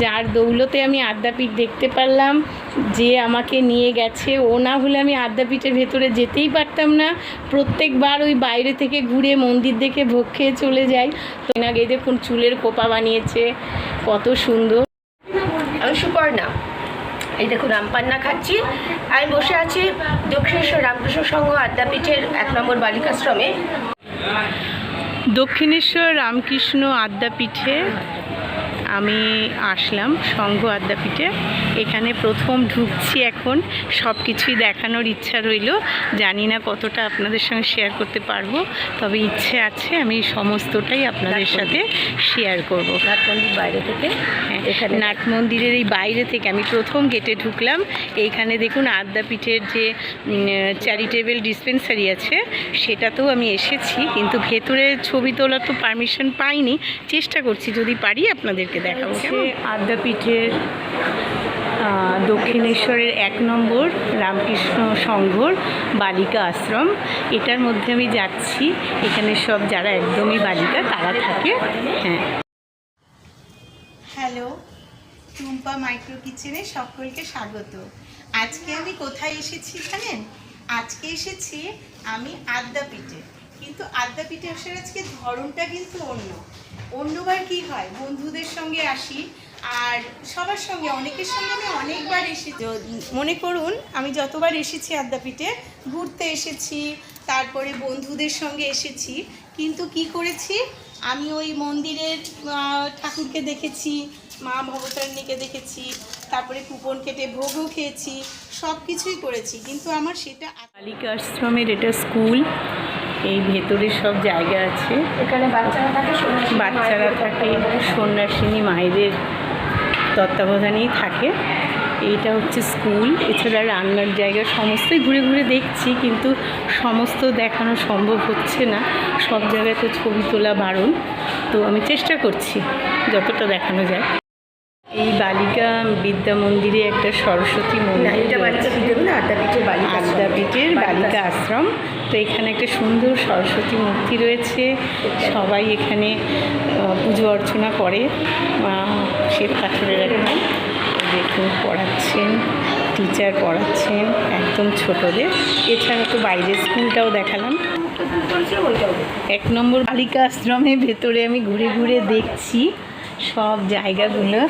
যার দৌলতে আমি আদ্যাপীঠ দেখতে পারলাম যে আমাকে নিয়ে গেছে। ও না হলে আমি আদ্যাপীঠের ভেতরে যেতেই পারতাম না। প্রত্যেকবার ওই বাইরে থেকে ঘুরে মন্দির দেখে ভোগ খেয়ে চলে যাই। তো আগে দেখুন চুলের কোপা বানিয়েছে কত সুন্দর। আমি সুপর্ণা। এই দেখুন আমপান্না খাচ্ছি। আমি বসে আছি দক্ষিণেশ্বর রামকৃষ্ণ সংঘ আদ্যাপীঠের এক নম্বর বালিকাশ্রমে। দক্ষিণেশ্বর রামকৃষ্ণ আদ্যাপীঠে আমি আসলাম সংঘ আদ্যাপীঠে। এখানে প্রথম ঢুকছি এখন। সব কিছুই দেখানোর ইচ্ছা রইল। জানি না কতটা আপনাদের সঙ্গে শেয়ার করতে পারব। তবে ইচ্ছে আছে আমি সমস্তটাই আপনাদের সাথে শেয়ার করব। নাট মন্দির বাইরে থেকে হ্যাঁ, এখানে নাট মন্দিরের এই বাইরে থেকে আমি প্রথম গেটে ঢুকলাম। এইখানে দেখুন আদ্যাপীঠের যে চ্যারিটেবল ডিসপেন্সারি আছে সেটাতেও আমি এসেছি। কিন্তু ভেতরে ছবি তোলার তো পারমিশন পাইনি। চেষ্টা করছি যদি পারি আপনাদেরকে দেখাবো আদ্যাপীঠের দক্ষিণেশ্বরের এক নম্বর রামকৃষ্ণ সংঘর বালিকা আশ্রম। এটার মধ্যে আমি যাচ্ছি। এখানে সব যারা একদমই বালিকা তারা থাকে। হ্যাঁ। হ্যালো টুম্পা মাইক্রো কিচেনে সকলকে স্বাগত। আজকে আমি কোথায় এসেছি জানেন? আজকে এসেছি আমি আদ্যাপীঠে। কিন্তু আদ্যাপীঠে আসার আজকে ধরনটা কিন্তু অন্য। অন্যবার কি হয়? বন্ধুদের সঙ্গে আসি আর সবার সঙ্গে, অনেকের সঙ্গে আমি অনেকবার এসেছি। মনে করুন, আমি যতবার এসেছি আদ্যাপীঠে ঘুরতে এসেছি, তারপরে বন্ধুদের সঙ্গে এসেছি, কিন্তু কি করেছি? আমি ওই মন্দিরের ঠাকুরকে দেখেছি, মা ভবতারণীকে দেখেছি, তারপরে কুপন কেটে ভোগও খেয়েছি সব কিছুই করেছি। কিন্তু আমার সেটা বালিকা আশ্রমের এটা স্কুল এই ভেতরে সব জায়গা আছে। এখানে বাচ্চারা থাকে বাচ্চারা থাকে। সন্ন্যাসিনী মায়েদের তত্ত্বাবধানেই থাকে। এইটা হচ্ছে স্কুল এছাড়া রান্নার জায়গা সমস্তই ঘুরে ঘুরে দেখছি কিন্তু সমস্ত দেখানো সম্ভব হচ্ছে না। সব জায়গায় তো ছবি তোলা বারণ। তো আমি চেষ্টা করছি যতটা দেখানো যায়। এই বালিকা বিদ্যা মন্দিরে একটা সরস্বতী মন্দির বালিকা আদ্যাপীঠের আশ্রম। তো এখানে একটা সুন্দর সরস্বতী মূর্তি রয়েছে। সবাই এখানে পুজো অর্চনা করে। শ্বেত পাথরের একদম দেখুন পড়াচ্ছেন টিচার পড়াচ্ছেন একদম ছোটদের। এছাড়া তো বাইরের স্কুলটাও দেখালাম। এক নম্বর বালিকা আশ্রমের ভেতরে আমি ঘুরে ঘুরে দেখছি। সব জায়গাগুলো।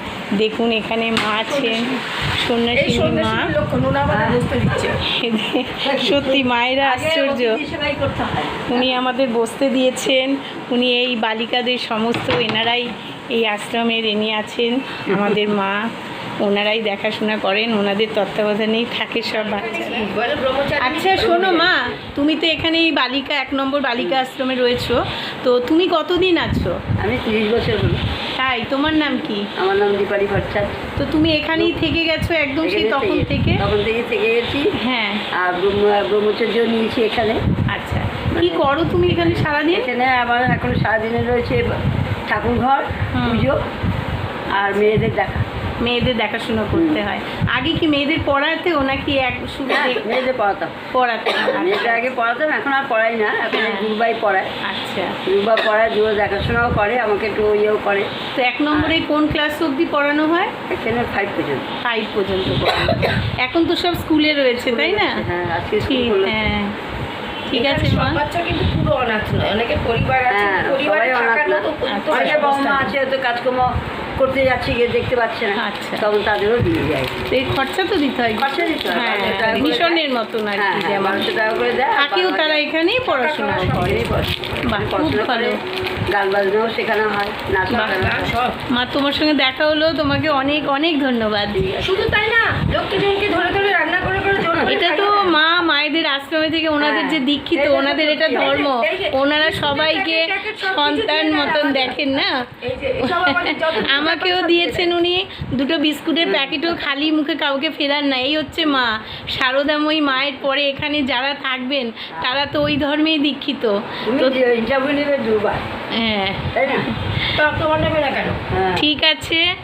দেখুন এখানে মা আছেন সন্ন্যাসী মা। সত্যি মায়েরা আশ্চর্য। উনি আমাদের বসতে দিয়েছেন। উনি এই বালিকাদের সমস্ত এনারাই এই আশ্রমের এনে আছেন আমাদের মা। ওনারাই দেখাশোনা করেন ওনাদের তত্ত্বাবধানেই থাকে সব বাচ্চারা। আচ্ছা শোনো মা তুমি তো এখানে এই বালিকা এক নম্বর বালিকা আশ্রমে রয়েছো। তো তুমি কতদিন আছো? আমি তিরিশ বছর হলো। তাই তোমার নাম কি? আমার নাম দীপালি ভট্টাচার্য। তো তুমি এখানেই থেকে গেছো একদম সেই তখন থেকে তখন থেকে থেকে গেছি। হ্যাঁ। আর ব্রহ্ম ব্রহ্মচর্য নিয়েছি এখানে। আচ্ছা। কি করো তুমি এখানে সারাদিন? এখানে আমার এখন সারাদিনে রয়েছে ঠাকুর ঘর পুজো আর মেয়েদের দেখা। মেয়েদের দেখাশোনা করতে হয়। আগে কি মেয়েদের পড়াতেও নাকি এক শুধু হ্যাঁ, মেয়েদের পড়াতাম। পড়াতে? মেয়েদের আগে পড়াতাম এখন আর পড়াই না এখন হ্যাঁ। দুবাই পড়ায়। আচ্ছা। দুবা পড়ায় দুটো দেখাশোনাও করে আমাকে একটু ইয়েও করে। তো এক নম্বরে কোন ক্লাস অবধি পড়ানো হয়? এখানে ফাইভ পর্যন্ত। ফাইভ পর্যন্ত পড়ানো। এখন তো সব স্কুলে রয়েছে তাই না? হ্যাঁ আজকে স্কুল ঠিক হ্যাঁ। ঠিক আছে মা। বাচ্চা কিন্তু পুরো অনাথ নয় অনেকের পরিবার আছে হ্যাঁ পরিবারে থাকার মতো উপযুক্ত অনেকে অবস্থা বাবা মা নেই। আছে হয়তো কাজকর্ম করতে যাচ্ছি গিয়ে দেখতে পাচ্ছে না। আচ্ছা। তখন তাদেরও দিয়ে যায়। তো এই খরচা তো দিতে হয়। খরচা দিতে হয়, হ্যাঁ মিশনের মতন আর হ্যাঁ কি হ্যাঁ বারোশো টাকা করে দেয় আর তারা এখানেই পড়াশোনা করে। পড়াশোনা ভালো। করে, গান বাজনাও শেখানো হয় নাচ সব মা তোমার সঙ্গে দেখা হলো তোমাকে অনেক অনেক ধন্যবাদ। শুধু তাই না লক্ষ্মীজনকে ধরে ধরে রান্না করে করে এটা তো মা মায়েদের আশ্রমে থেকে ওনাদের যে হ্যাঁ। দীক্ষিত ওনাদের এটা ধর্ম। ওনারা সবাইকে সন্তান মতন দেখেন না? আমাকেও দিয়েছেন উনি দুটো বিস্কুটের প্যাকেটও খালি মুখে কাউকে ফেরান না। এই হচ্ছে মা। শারদাময়ী মায়ের পরে এখানে যারা থাকবেন তারা তো ওই ধর্মেই দীক্ষিত। তো দুবার। হ্যাঁ। হ্যাঁ। ঠিক আছে।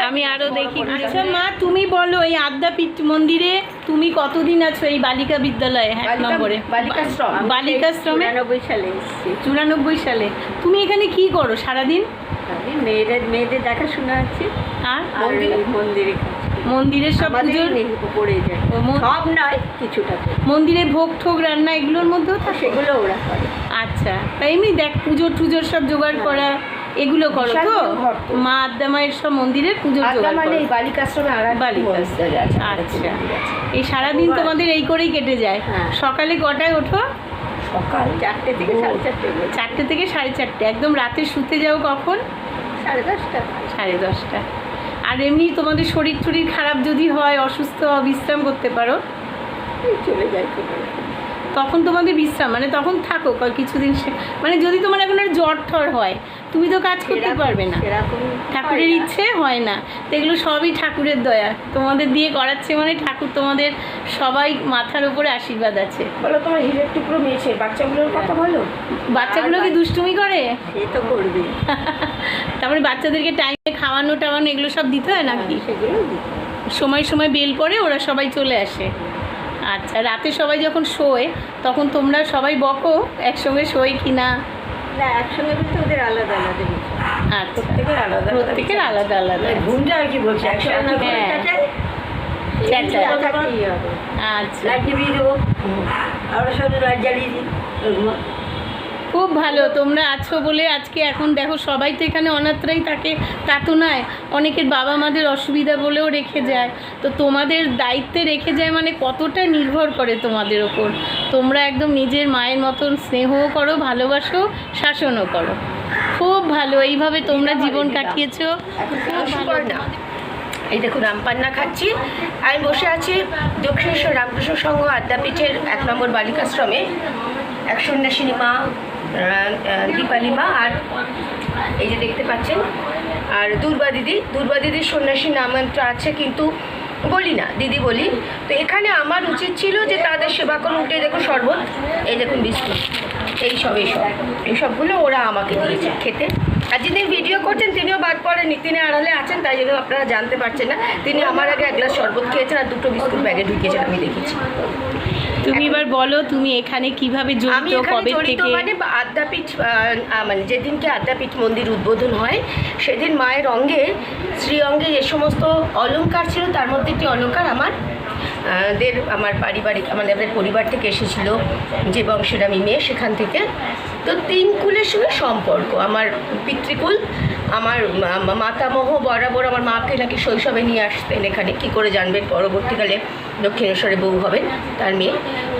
আমি আরও দেখি। আচ্ছা মা তুমি বলো এই আদ্যাপীঠ মন্দিরে তুমি কতদিন আছো এই বালিকা বিদ্যালয়ে? এক বালিকা- নম্বরে বালিকাশ্রম। আমি চুরানব্বই সালে চুরানব্বই সালে। তুমি এখানে কি করো সারাদিন? মেয়েদের মেয়েদের দেখাশোনা আছে। আর? আর মন্দিরে? মন্দিরের সব পুজোর পড়ে যায়। সব নয় কিছুটা তো মন্দিরে ভোগ ঠোগ রান্না এগুলোর মধ্যেও তো সেগুলো ওরা করে। আচ্ছা তাই এমনি দেখ পুজো টুজোর সব জোগাড় করা এগুলো করো তো। মা আদ্যা মায়ের সব মন্দিরের পুজোর জোগাড় মানে বালিকাশ্রমে আছে, আচ্ছা। এই সারাদিন তোমাদের এই করেই কেটে যায়। হ্যাঁ। সকালে কটায় ওঠো? সকাল চারটে থেকে সাড়ে চারটে চারটে থেকে সাড়ে চারটে। একদম রাতে শুতে যাও কখন? সাড়ে দশটা। সাড়ে দশটা। আর এমনি তোমাদের শরীর টরীর খারাপ যদি হয় অসুস্থ বিশ্রাম করতে পারো। চলে যায় তখন তোমাদের বিশ্রাম মানে তখন থাকো কিছুদিন মানে যদি তোমার এখন আর জ্বর ঠর হয় তুমি তো কাজ করতে পারবে না। ঠাকুরের ইচ্ছে হয় না। তো এগুলো সবই ঠাকুরের দয়া। তোমাদের দিয়ে করাচ্ছে মানে ঠাকুর তোমাদের সবাই মাথার উপরে আশীর্বাদ আছে। বলো তোমার হিরের টুকরো মেয়েছে বাচ্চাগুলোর কথা বলো? বাচ্চাগুলো কি দুষ্টুমি করে? সে তো করবে। তারপরে বাচ্চাদেরকে টাইমে খাওয়ানো টাওয়ানো এগুলো সব দিতে হয় নাকি? সেগুলো সময় সময় বেল পড়ে ওরা সবাই চলে আসে। আচ্ছা রাতে সবাই যখন শোয় তখন তোমরা সবাই বকো একসঙ্গে শোয় কি না? না একসঙ্গে বলতে ওদের আলাদা আলাদা আচ্ছা প্রত্যেকের আলাদা প্রত্যেকের আলাদা আলাদা ঘুমটা আর কি বলছে? একসঙ্গে হ্যাঁ। হবে। আচ্ছা। লাইট নিভিয়ে দেবো। আমরা সব লাইট জ্বালিয়ে দিই। খুব ভালো তোমরা আছো বলে আজকে এখন দেখো সবাই তো এখানে অনাথরাই থাকে তা তো নয় অনেকের বাবা মাদের অসুবিধা বলেও রেখে যায়। তো তোমাদের দায়িত্বে রেখে যায় মানে কতটা নির্ভর করে তোমাদের ওপর? তোমরা একদম নিজের মায়ের মতন স্নেহও করো ভালোবাসো শাসনও করো। খুব ভালো এইভাবে তোমরা জীবন কাটিয়েছো। এই দেখুন রামপান্না খাচ্ছি। আমি বসে আছি দক্ষিণেশ্বর রামকৃষ্ণ সংঘ আদ্যাপীঠের এক নম্বর বালিকাশ্রমে এক সন্ন্যাসিনী মা আহ, আহ, দীপালি মা আর এই যে দেখতে পাচ্ছেন আর দুর্বা দিদি। দুর্বা দিদির সন্ন্যাসী নামন্ত্র আছে কিন্তু বলি না দিদি বলি। তো এখানে আমার উচিত ছিল যে তাদের সেবা করে উঠে দেখুন শরবত এই দেখুন বিস্কুট এই সব এইসব এইসবগুলো ওরা আমাকে দিয়েছে খেতে। আর যিনি ভিডিও করছেন তিনিও বাদ পড়েননি। তিনি আড়ালে আছেন তাই জন্য আপনারা জানতে পারছেন না। তিনি আমার আগে এক গ্লাস শরবত খেয়েছেন আর দুটো বিস্কুট ব্যাগে ঢুকিয়েছেন আমি দেখেছি। তুমি এবার বলো তুমি এখানে কীভাবে জড়িত কবে থেকে? মানে আদ্যাপীঠ মানে যেদিনকে আদ্যাপীঠ মন্দির উদ্বোধন হয় সেদিন মায়ের অঙ্গে শ্রী অঙ্গে যে সমস্ত অলংকার ছিল তার মধ্যে একটি অলংকার আমার দের আমার পারিবারিক আমাদের পরিবার থেকে এসেছিল যে বংশের আমি মেয়ে সেখান থেকে। তো তিন কুলের সঙ্গে সম্পর্ক আমার পিতৃকুল আমার মাতামহ বরাবর আমার মাকে নাকি শৈশবে নিয়ে আসতেন এখানে। কি করে জানবেন? পরবর্তীকালে দক্ষিণেশ্বরে বউ হবেন তার মেয়ে।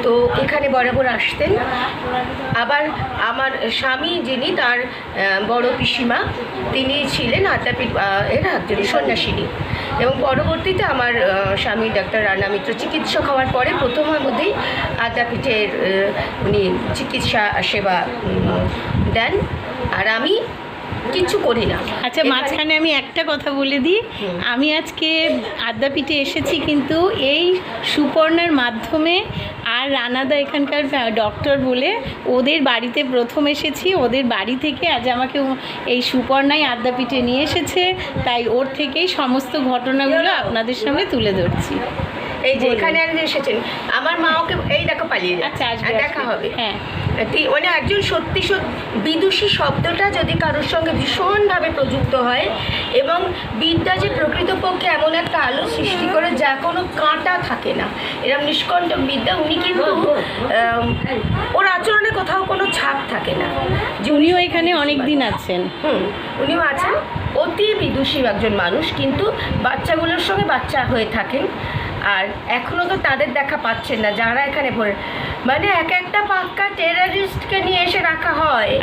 তো এখানে বরাবর আসতেন। আবার আমার স্বামী যিনি, তার বড় পিসিমা, তিনি ছিলেন আদ্যাপীঠ এর একজন সন্ন্যাসিনী। এবং পরবর্তীতে আমার স্বামী ডাক্তার রানা মিত্র চিকিৎসক হওয়ার পরে প্রথম মধ্যেই আদ্যাপীঠের উনি চিকিৎসা, সেবা দেন। আর আমি কিচ্ছু করি না। আচ্ছা মাঝখানে আমি একটা কথা বলে দিই। আমি আজকে আদ্যাপীঠে এসেছি কিন্তু এই সুপর্ণার মাধ্যমে আর রানাদা এখানকার ডক্টর বলে ওদের বাড়িতে প্রথম এসেছি। ওদের বাড়ি থেকে আজ আমাকে এই সুপর্ণাই আদ্যাপীঠে নিয়ে এসেছে। তাই ওর থেকেই সমস্ত ঘটনাগুলো আপনাদের সামনে তুলে ধরছি। এই যে এখানে এসেছেন আমার মা ওকে এই দেখো পালিয়ে আচ্ছা দেখা হবে। হ্যাঁ। মানে একজন সত্যি বিদুষী শব্দটা যদি কারোর সঙ্গে ভীষণভাবে প্রযুক্ত হয় এবং বিদ্যা যে প্রকৃতপক্ষে এমন একটা আলো সৃষ্টি করে যা কোনো কাঁটা থাকে না এরকম নিষ্কণ্টক বিদ্যা উনি কিন্তু ওর আচরণে কোথাও কোনো ছাপ থাকে না। উনিও এখানে অনেক দিন আছেন। হুম উনিও আছেন। অতি বিদুষী একজন মানুষ কিন্তু বাচ্চাগুলোর সঙ্গে বাচ্চা হয়ে থাকেন। আর এখনও তো তাদের দেখা পাচ্ছেন না যারা এখানে ভরে মানে এক একটা পাক্কা টেরারিস্টকে নিয়ে এসে রাখা হয়।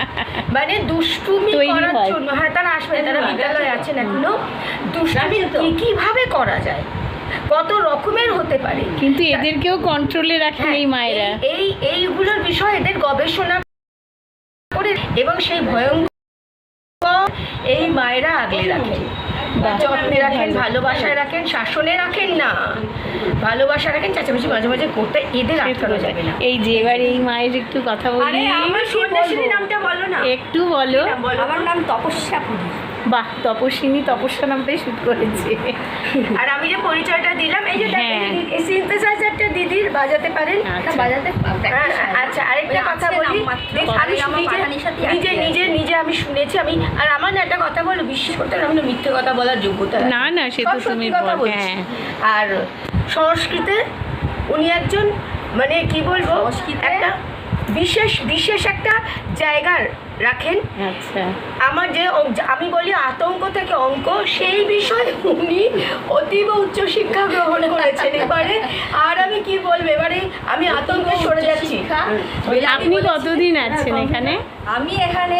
মানে দুষ্টুমি করার জন্য। হ্যাঁ তারা আসবে তারা বিদ্যালয়ে আছেন এখনও। দুষ্টুমি কি কীভাবে করা যায়? কত রকমের হতে পারে। কিন্তু এদেরকেও কন্ট্রোলে রাখেন হ্যাঁ, এই মায়েরা। এই- এই এইগুলোর বিষয়ে এদের গবেষণা করে এবং সেই ভয়ঙ্কর এই মায়েরা আগলে রাখেন। বাহ, যত্নে রাখেন ভালোবাসায় রাখেন শাসনে রাখেন না। ভালোবাসা রাখেন চেঁচামেচি মাঝে মাঝে করতে এদের আটকানো যাবে না এই যে এবার এই মায়ের একটু কথা বলি। আমার সন্ন্যাসিনী নামটা বলো না। একটু বলো। আমার নাম তপস্যা পুরী। বাহ তপস্বিনী তপস্যা নামটাই শুট করেছে। আর আমি যে পরিচয়টা দিলাম এই যে হ্যাঁ। সিনথেসাইজারটা দিদির বাজাতে পারেন আচ্ছা। বাজাতে হ্যাঁ, আচ্ছা আরেকটা কথা বলি। আমি নিজে নিজে নিজে আমি শুনেছি। আমি আর আমার না একটা কথা বলো বিশ্বাস করতে আমি মিথ্যে কথা বলার যোগ্যতা না না সে তো তুমি হ্যাঁ। আর সংস্কৃতে উনি একজন মানে কি বলব একটা বিশেষ বিশেষ একটা জায়গা রাখেন। আচ্ছা। আমার যে আমি বলি আতঙ্ক থেকে অঙ্ক সেই বিষয়ে উনি অতীব উচ্চ শিক্ষা গ্রহণ করেছেন এবারে। আর আমি কি বলব এবারে আমি আতঙ্কে সরে যাচ্ছি। শিক্ষা, আপনি কতদিন আছেন এখানে? আমি এখানে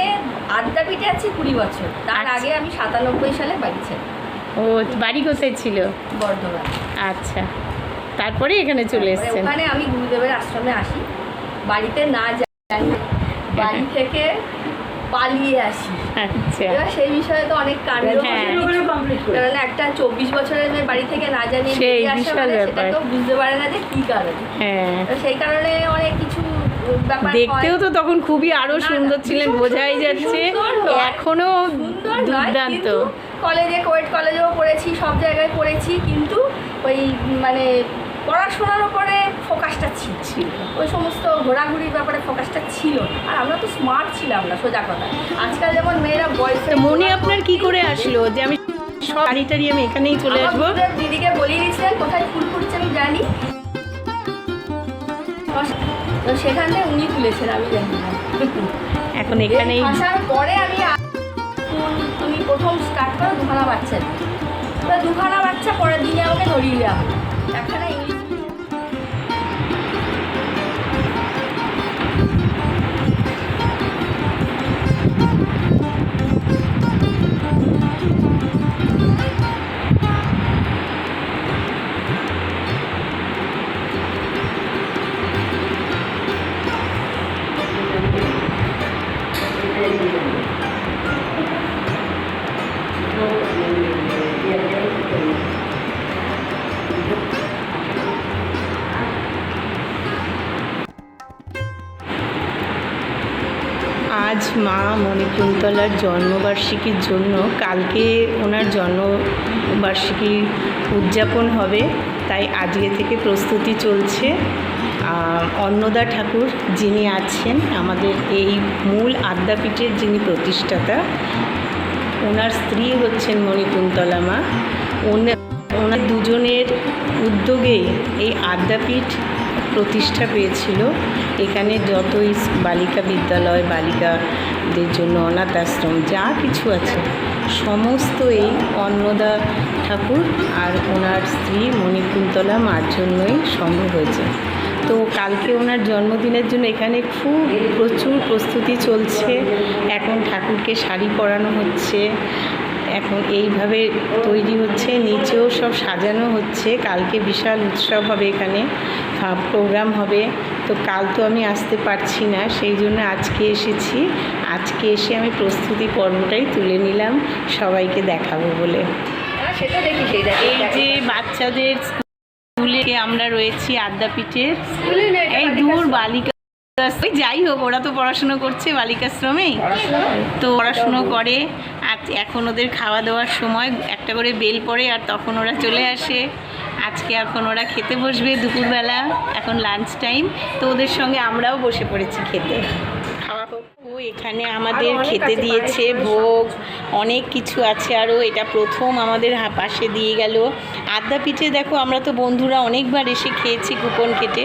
আদ্যাপীঠে আছি কুড়ি বছর। তার আচ্ছা। আগে আমি সাতানব্বই সালে বাড়ি ও বাড়ি কোথায় ছিল? বর্ধমান। আচ্ছা। তারপরে এখানে চলে এসেছেন। ওখানে আমি গুরুদেবের আশ্রমে আসি। বাড়িতে না যাই বাড়ি থেকে পালিয়ে আসি। আচ্ছা। এবার সেই বিষয়ে তো অনেক কাণ্ড হ্যাঁ। কারণ একটা চব্বিশ বছরের মেয়ে বাড়ি থেকে না জানিয়ে সেই বেরিয়ে আসে মানে সেটা। তো বুঝতে পারে না যে কি কারণে। হ্যাঁ। তো সেই কারণে অনেক কিছু দেখতেও তো তখন খুবই আরও সুন্দর ছিলেন বোঝাই যাচ্ছে। এখনও দুর্দান্ত। কলেজে কোয়েট কলেজেও পড়েছি সব জায়গায় পড়েছি। কিন্তু ওই মানে পড়াশোনার উপরে ফোকাসটা ছিল। ওই সমস্ত ঘোরাঘুরির ব্যাপারে ফোকাসটা ছিল আর আমরা তো স্মার্ট ছিলাম না সোজা কথা। আজকাল যেমন মেয়েরা বয়স মনে আপনার কি করে আসলো যে আমি সব গাড়ি টাড়ি আমি এখানেই চলে আসব? দিদিকে বলিয়ে দিয়েছিলেন কোথায় ফুল ফুটছে আমি জানি। তো সেখান উনি তুলেছেন আমি জানি না। এখন এখানেই আসার পরে আমি তুমি প্রথম স্টার্ট করো দুখানা বাচ্চা দুখানা বাচ্চা পরের দিনে আমাকে ধরিয়ে দেওয়া। একখানা আজ মা মণিকুন্তলার জন্মবার্ষিকীর জন্য, কালকে ওনার জন্মবার্ষিকী উদযাপন হবে, তাই আজকে থেকে প্রস্তুতি চলছে। অন্নদা ঠাকুর যিনি আছেন, আমাদের এই মূল আদ্যাপীঠের যিনি প্রতিষ্ঠাতা, ওনার স্ত্রী হচ্ছেন মণিকুন্তলা মা। ওনা- ওনার দুজনের উদ্যোগে এই আদ্যাপীঠ প্রতিষ্ঠা পেয়েছিল। এখানে যতই বালিকা বিদ্যালয়, বালিকাদের জন্য অনাথ আশ্রম, যা কিছু আছে, সমস্ত এই অন্নদা ঠাকুর আর ওনার স্ত্রী মণিকুন্তলা মার জন্যই সম্ভব হয়েছে। তো কালকে ওনার জন্মদিনের জন্য এখানে খুব প্রচুর প্রস্তুতি চলছে। এখন ঠাকুরকে শাড়ি পরানো হচ্ছে। এখন এইভাবে তৈরি হচ্ছে, নিচেও সব সাজানো হচ্ছে। কালকে বিশাল উৎসব হবে এখানে। প্রোগ্রাম হবে। তো কাল তো আমি আসতে পারছি না সেই জন্য আজকে এসেছি। আজকে এসে আমি প্রস্তুতি পর্বটাই তুলে নিলাম সবাইকে দেখাবো বলে। হ্যাঁ, এই যে বাচ্চাদের স্কুলে আমরা রয়েছি আদ্যাপীঠের। স্কুলে এই দূর বালিকা ওই যাই হোক ওরা তো পড়াশুনো করছে বালিকাশ্রমে। তো পড়াশুনো করে। আর এখন ওদের খাওয়া দাওয়ার সময় একটা করে বেল পড়ে আর তখন ওরা চলে আসে। আজকে এখন ওরা খেতে বসবে দুপুরবেলা, এখন লাঞ্চ টাইম তো ওদের সঙ্গে আমরাও বসে পড়েছি খেতে। এখানে আমাদের খেতে দিয়েছে ভোগ অনেক কিছু আছে আরও এটা প্রথম আমাদের পাশে দিয়ে গেল। আদ্যাপীঠে দেখো আমরা তো বন্ধুরা অনেকবার এসে খেয়েছি কুপন কেটে।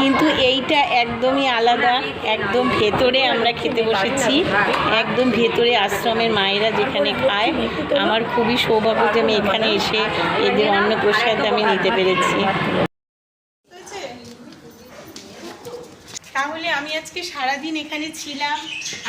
কিন্তু এইটা একদমই আলাদা একদম ভেতরে আমরা খেতে বসেছি। একদম ভেতরে আশ্রমের মায়েরা যেখানে খায় আমার খুবই সৌভাগ্য যে আমি এখানে এসে এদের অন্নপ্রসাদ আমি নিতে পেরেছি হয়েছে? তাহলে আমি আজকে সারাদিন এখানে ছিলাম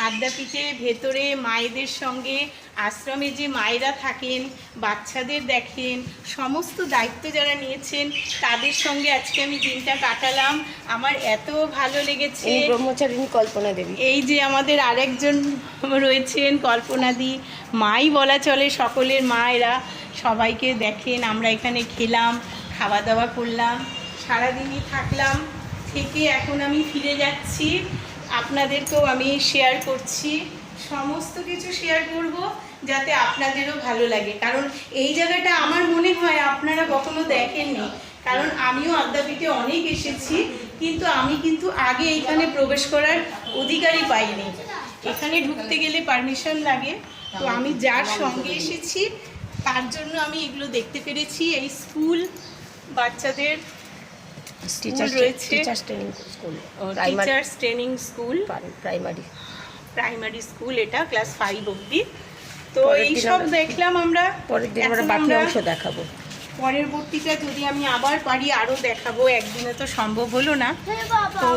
আদ্যাপীঠে ভেতরে মায়েদের সঙ্গে আশ্রমে যে মায়েরা থাকেন বাচ্চাদের দেখেন সমস্ত দায়িত্ব যারা নিয়েছেন তাদের সঙ্গে আজকে আমি দিনটা কাটালাম। আমার এত ভালো লেগেছে। ব্রহ্মচারিণী কল্পনা দেবী। এই যে আমাদের আরেকজন রয়েছেন কল্পনাদি। মাই বলা চলে সকলের মায়েরা। সবাইকে দেখেন আমরা এখানে খেলাম খাওয়া দাওয়া করলাম সারাদিনই থাকলাম। থেকে এখন আমি ফিরে যাচ্ছি। আপনাদেরকেও আমি শেয়ার করছি। সমস্ত কিছু শেয়ার করব যাতে আপনাদেরও ভালো লাগে। কারণ এই জায়গাটা আমার মনে হয় আপনারা কখনো দেখেননি। কারণ আমিও আদ্যাপীঠে অনেক এসেছি, কিন্তু আমি কিন্তু আগে এইখানে প্রবেশ করার অধিকারই পাইনি। এখানে ঢুকতে গেলে পারমিশন লাগে। তো আমি যার সঙ্গে এসেছি, তার জন্য আমি এগুলো দেখতে পেরেছি। এই স্কুল বাচ্চাদের স্কুল রয়েছে? Teachers training school primary teachers training school primary primary school এটা ক্লাস ফাইভ অবধি। তো পরের এই দিন সব আমরা- দেখলাম আমরা পরের দিন আমরা বাকি অংশ দেখাবো। পরবর্তীটা যদি আমি আবার পারি আরও দেখাবো। একদিনে তো সম্ভব হলো না। তো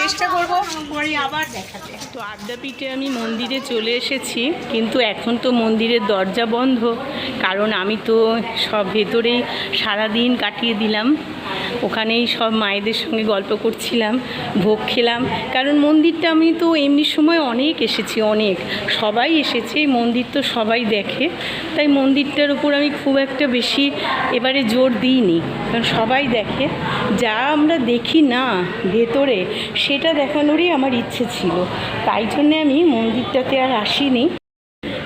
চেষ্টা করব পরে আবার দেখাতে। তো আদ্যাপীঠে আমি মন্দিরে চলে এসেছি কিন্তু এখন তো মন্দিরের দরজা বন্ধ। কারণ আমি তো সব ভেতরেই সারাদিন কাটিয়ে দিলাম। ওখানেই সব মায়েদের সঙ্গে গল্প করছিলাম ভোগ খেলাম। কারণ মন্দিরটা আমি তো এমনি সময় অনেক এসেছি অনেক। সবাই এসেছে এই মন্দির তো সবাই দেখে। তাই মন্দিরটার উপর আমি খুব একটা বেশি এবারে জোর দিইনি। কারণ সবাই দেখে যা আমরা দেখি না ভেতরে সেটা দেখানোরই আমার ইচ্ছে ছিল। তাই জন্যে আমি মন্দিরটাতে আর আসিনি।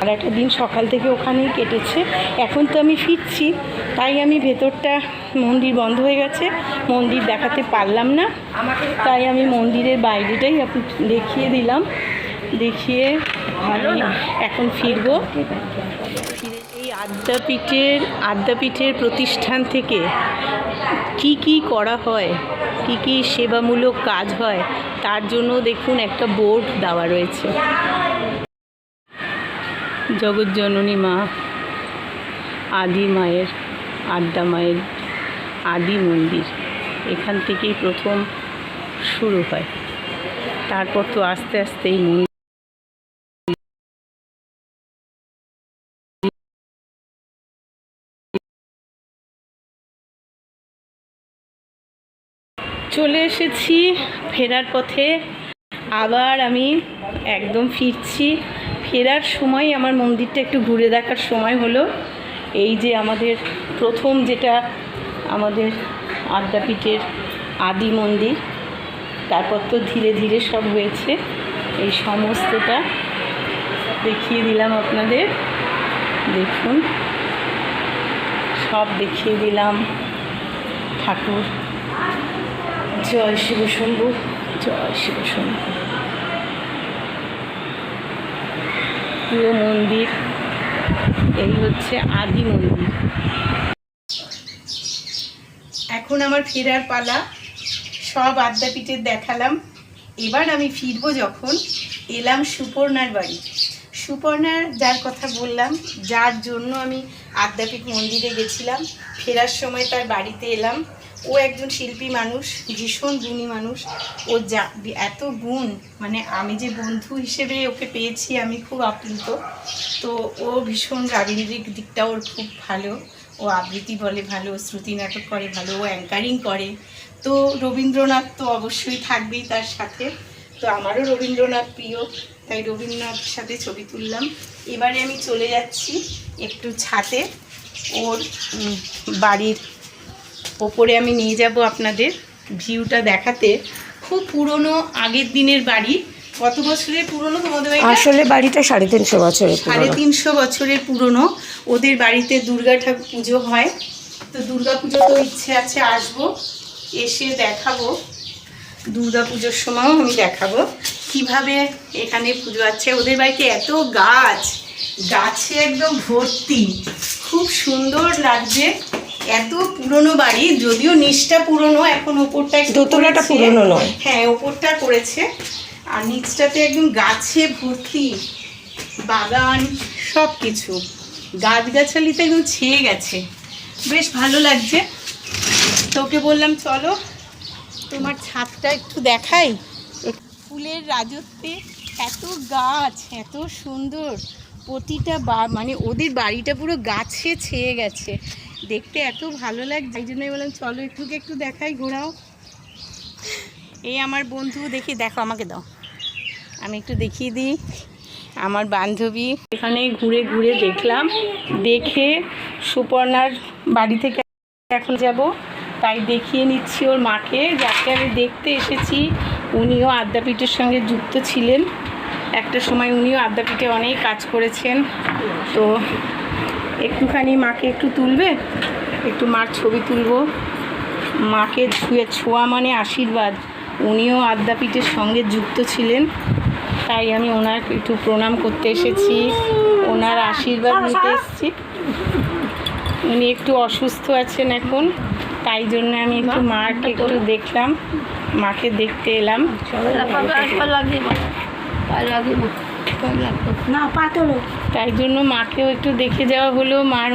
আর একটা দিন সকাল থেকে ওখানেই কেটেছে। এখন তো আমি ফিরছি। তাই আমি ভেতরটা মন্দির বন্ধ হয়ে গেছে। মন্দির দেখাতে পারলাম না। তাই আমি মন্দিরের বাইরেটাই আপনি দেখিয়ে দিলাম। দেখিয়ে আমি এখন ফিরবো। আদ্যাপীঠের আদ্যাপীঠের প্রতিষ্ঠান থেকে কি কি করা হয়, কি কি সেবামূলক কাজ হয়, তার জন্য দেখুন একটা বোর্ড দেওয়া রয়েছে। জগৎজননী মা, আদি মায়ের আদ্যা মায়ের আদি মন্দির, এখান থেকেই প্রথম শুরু হয়। তারপর তো আস্তে আস্তে এই মন্দির চলে এসেছি ফেরার পথে। আবার আমি একদম ফিরছি। ফেরার সময় আমার মন্দিরটা একটু ঘুরে দেখার সময় হলো। এই যে আমাদের প্রথম যেটা আমাদের আদ্যাপীঠের আদি মন্দির, তারপর তো ধীরে ধীরে সব হয়েছে। এই সমস্তটা দেখিয়ে দিলাম আপনাদের। দেখুন, সব দেখিয়ে দিলাম ঠাকুর। জয় শিব শম্ভু, জয় শিব শম্ভু। পুরো মন্দির, এই হচ্ছে আদি মন্দির। এখন আমার ফেরার পালা, সব আদ্যাপীঠের দেখালাম। এবার আমি ফিরবো যখন এলাম সুপর্ণার বাড়ি। সুপর্ণার যার কথা বললাম, যার জন্য আমি আদ্যাপীঠ মন্দিরে গেছিলাম, ফেরার সময় তার বাড়িতে এলাম। ও একজন শিল্পী মানুষ, ভীষণ গুণী মানুষ। ও যা, এত গুণ মানে আমি যে বন্ধু হিসেবে ওকে পেয়েছি, আমি খুব আপ্লুত। তো ও ভীষণ রাবীন্দ্রিক দিকটা ওর খুব ভালো। ও আবৃত্তি বলে ভালো, শ্রুতি নাটক করে ভালো, ও অ্যাঙ্কারিং করে। তো রবীন্দ্রনাথ তো অবশ্যই থাকবেই তার সাথে। তো আমারও রবীন্দ্রনাথ প্রিয়, তাই রবীন্দ্রনাথের সাথে ছবি তুললাম। এবারে আমি চলে যাচ্ছি একটু ছাদে। ওর বাড়ির ওপরে আমি নিয়ে যাব আপনাদের ভিউটা দেখাতে। খুব পুরনো আগের দিনের বাড়ি। কত বছরের পুরনো তোমাদের? আসলে বাড়িটা সাড়ে তিনশো বছরের সাড়ে তিনশো বছরের পুরনো। ওদের বাড়িতে দুর্গা ঠাকুর পুজো হয়। তো দুর্গা পুজো তো ইচ্ছে আছে আসব এসে দেখাবো। দুর্গা পুজোর সময়ও আমি দেখাবো। কীভাবে এখানে পুজো আছে? ওদের বাড়িতে এত গাছ। গাছে একদম ভর্তি। খুব সুন্দর লাগছে। এত পুরনো বাড়ি যদিও নিচটা পুরনো এখন ওপরটা দোতলাটা পুরনো নয়। হ্যাঁ ওপরটা করেছে। আর নিচটাতে একদম গাছে ভর্তি বাগান সব কিছু গাছগাছালিতে একদম ছেয়ে গেছে। বেশ ভালো লাগছে। তোকে বললাম চলো তোমার ছাদটা একটু দেখাই। ফুলের রাজত্বে এত গাছ এত সুন্দর। প্রতিটা বা মানে ওদের বাড়িটা পুরো গাছে ছেয়ে গেছে। দেখতে এত ভালো লাগছে, এই জন্যই বললাম, চলো একটুকে একটু দেখাই, ঘোরাও। এই আমার বন্ধু, দেখি, দেখো, আমাকে দাও। আমি একটু দেখিয়ে দিই। আমার বান্ধবী, এখানে ঘুরে ঘুরে দেখলাম। দেখে সুপর্ণার বাড়ি থেকে এখন যাব। তাই দেখিয়ে নিচ্ছি ওর মাকে। যাকে আমি দেখতে এসেছি, উনিও আদ্যাপীঠের সঙ্গে যুক্ত ছিলেন। একটা সময় উনিও আদ্যাপীঠে অনেক কাজ করেছেন। তো একটুখানি মাকে একটু তুলবে একটু মার ছবি তুলব। মাকে ছুঁয়ে ছোঁয়া মানে আশীর্বাদ। উনিও আদ্যাপীঠের সঙ্গে যুক্ত ছিলেন। তাই আমি ওনার একটু প্রণাম করতে এসেছি। ওনার আশীর্বাদ নিতে এসেছি। উনি একটু অসুস্থ আছেন এখন। তাই জন্য আমি একটু মাকে একটু দেখলাম। মাকে দেখতে এলাম। না পাতলো। তাই জন্য মাকেও একটু দেখে যাওয়া হলো। মার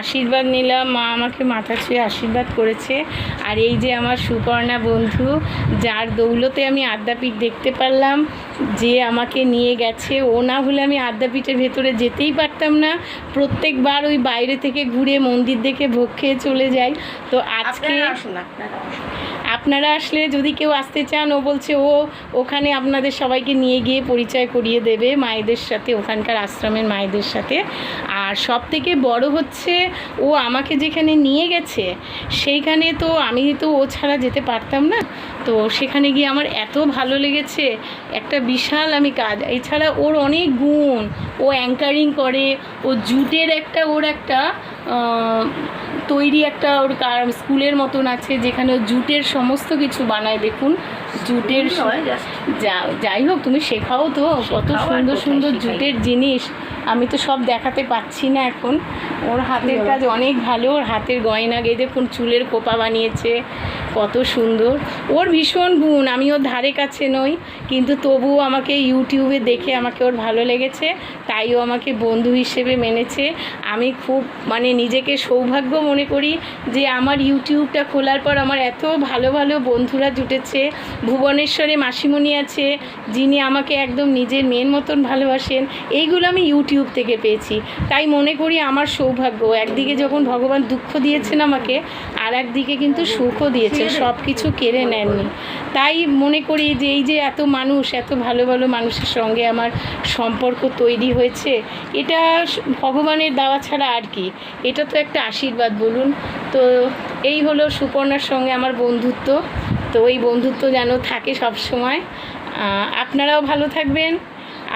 আশীর্বাদ নিলাম। মা আমাকে মাথা ছুঁয়ে আশীর্বাদ করেছে। আর এই যে আমার সুপর্ণা বন্ধু যার দৌলতে আমি আদ্যাপীঠ দেখতে পারলাম যে আমাকে নিয়ে গেছে। ও না হলে আমি আদ্যাপীঠের ভেতরে যেতেই পারতাম না। প্রত্যেকবার ওই বাইরে থেকে ঘুরে মন্দির দেখে ভোগ খেয়ে চলে যাই। তো আজকে আসুন আপনারা আপনারা আসলে যদি কেউ আসতে চান, ও বলছে, ও ওখানে আপনাদের সবাইকে নিয়ে গিয়ে পরিচয় করিয়ে দেবে মায়েদের সাথে, ওখানকার আশ্রমের মায়েদের সাথে। আর সব থেকে বড় হচ্ছে, ও আমাকে যেখানে নিয়ে গেছে, সেইখানে তো আমি তো ও ছাড়া যেতে পারতাম না। তো সেখানে গিয়ে আমার এত ভালো লেগেছে, একটা বিশাল আমি কাজ। এছাড়া ওর অনেক গুণ, ও অ্যাঙ্কারিং করে, ও জুটের একটা, ওর একটা তৈরি একটা ওর কার- স্কুলের মতন আছে যেখানে জুটের সমস্ত কিছু বানায়। দেখুন জুটের যা- যাই হোক তুমি শেখাও তো কত সুন্দর সুন্দর জুটের জিনিস। আমি তো সব দেখাতে পাচ্ছি না এখন। ওর হাতের কাজ অনেক ভালো, ওর হাতের গয়না গিয়ে দেখুন চুলের কোপা বানিয়েছে, কত সুন্দর। ওর ভীষণ গুণ, আমি ওর ধারে কাছে নই, কিন্তু তবুও আমাকে ইউটিউবে দেখে আমাকে ওর ভালো লেগেছে, তাই ও আমাকে বন্ধু হিসেবে মেনেছে। আমি খুব মানে নিজেকে সৌভাগ্য মনে করি যে আমার ইউটিউবটা খোলার পর আমার এত ভালো ভালো বন্ধুরা জুটেছে, ভুবনেশ্বরে মাসিমণি আছে, যিনি আমাকে একদম নিজের মেয়ের মতন ভালোবাসেন, এইগুলো আমি ইউটিউব থেকে পেয়েছি। তাই মনে করি আমার সৌভাগ্য। একদিকে যখন ভগবান দুঃখ দিয়েছেন আমাকে আর একদিকে কিন্তু সুখও দিয়েছেন সব কিছু কেড়ে নেননি। তাই মনে করি যে এই যে এত মানুষ এত ভালো ভালো মানুষের সঙ্গে আমার সম্পর্ক তৈরি হয়েছে এটা ভগবানের দেওয়া ছাড়া আর কি। এটা তো একটা আশীর্বাদ বলুন। তো এই হলো সুপর্ণার সঙ্গে আমার বন্ধুত্ব। তো ওই বন্ধুত্ব যেন থাকে সব সময় আপনারাও ভালো থাকবেন।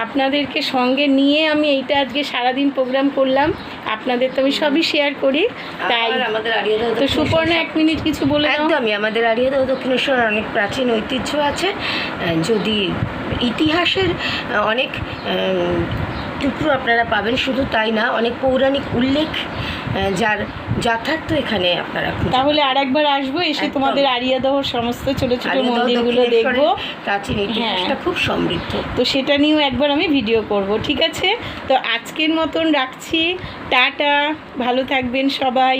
আপনাদেরকে সঙ্গে নিয়ে আমি এইটা আজকে সারাদিন প্রোগ্রাম করলাম। আপনাদের তো আমি সবই শেয়ার করি। তাই আমাদের তো সুপর্ণা এক মিনিট কিছু বলে একদমই আমাদের আরিয়াদহ দক্ষিণেশ্বর অনেক প্রাচীন ঐতিহ্য আছে। যদি ইতিহাসের অনেক টুকরো আপনারা পাবেন শুধু তাই না অনেক পৌরাণিক উল্লেখ যার যথার্থ এখানে আপনারা তাহলে আর একবার আসব এসে তোমাদের আরিয়াদহ সমস্ত ছোট ছোট মন্দিরগুলো দেখব। প্রাচীন ইতিহাসটা হ্যাঁ। খুব সমৃদ্ধ। তো সেটা নিয়েও একবার আমি ভিডিও করব ঠিক আছে? তো আজকের মতন রাখছি টাটা ভালো থাকবেন সবাই।